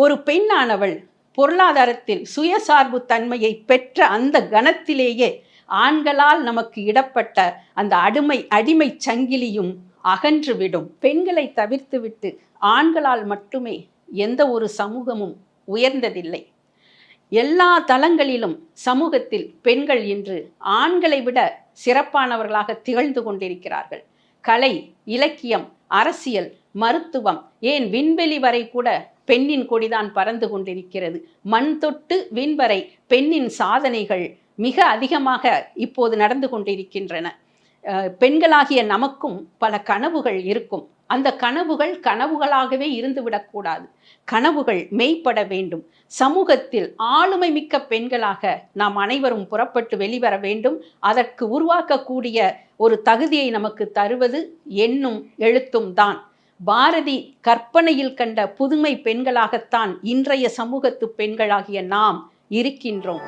ஒரு பெண்ணானவள் பொருளாதாரத்தில் சுயசார்பு தன்மையை பெற்ற அந்த கணத்திலேயே ஆண்களால் நமக்கு இடப்பட்ட அந்த அடிமை அடிமை சங்கிலியும் அகன்றுவிடும். பெண்களை தவிர்த்துவிட்டு ஆண்களால் மட்டுமே எந்த ஒரு சமூகமும் உயர்ந்ததில்லை. எல்லா தளங்களிலும் சமூகத்தில் பெண்கள் இன்று ஆண்களை விட சிறப்பானவர்களாக திகழ்ந்து கொண்டிருக்கிறார்கள். கலை இலக்கியம் அரசியல் மருத்துவம். ஏன் விண்வெளி வரை கூட பெண்ணின் கொடிதான் பறந்து கொண்டிருக்கிறது. மண் தொட்டு விண்வரை பெண்ணின் சாதனைகள் மிக அதிகமாக இப்போது நடந்து கொண்டிருக்கின்றன. அஹ் பெண்களாகிய நமக்கும் பல கனவுகள் இருக்கும். அந்த கனவுகள் கனவுகளாகவே இருந்துவிடக்கூடாது கனவுகள் மெய்ப்பட வேண்டும். சமூகத்தில் ஆளுமை மிக்க பெண்களாக நாம் அனைவரும் புறப்பட்டு வெளிவர வேண்டும். அதற்கு உருவாக்கக்கூடிய ஒரு தகுதியை நமக்கு தருவது எண்ணும் எழுத்தும் தான். பாரதி கற்பனையில் கண்ட புதுமை பெண்களாகத்தான் இன்றைய சமூகத்து பெண்களாகிய நாம் இருக்கின்றோம்.